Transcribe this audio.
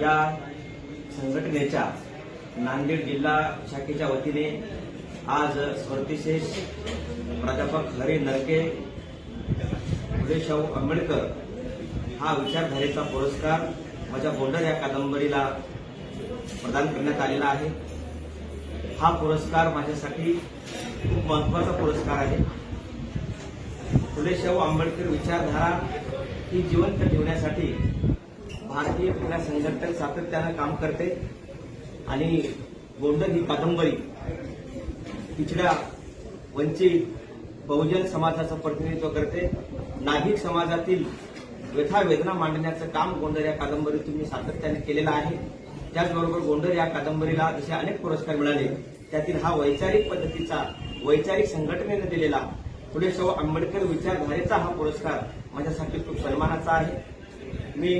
या संघटनेच्या नांदेड जिल्हा शाखेच्या वतीने आज स्मृतिशेष प्राध्यापक हरी नरके फुले शाहू आंबेडकर हा विचारधारेचा पुरस्कार माझ्या बोंडर या कादंबरीला प्रदान करण्यात आलेला आहे. हा पुरस्कार माझ्यासाठी खूप महत्त्वाचा पुरस्कार आहे. फुले शाहू आंबेडकर विचारधारा ही जिवंत ठेवण्यासाठी भारतीय क्रीडा संघटन सातत्यानं काम करते आणि गोंडल ही कादंबरी पिछड्या वंचित बहुजन समाजाचं प्रतिनिधित्व करते. नागरिक समाजातील व्यथा वेदना मांडण्याचं काम गोंडर या कादंबरीतून मी सातत्याने केलेलं आहे. त्याचबरोबर गोंडर या कादंबरीला जसे अनेक पुरस्कार मिळाले. त्यातील हा वैचारिक पद्धतीचा वैचारिक संघटनेनं दिलेला फुले शाहू आंबेडकर विचारधारेचा हा पुरस्कार माझ्यासाठी खूप सन्मानाचा आहे. मी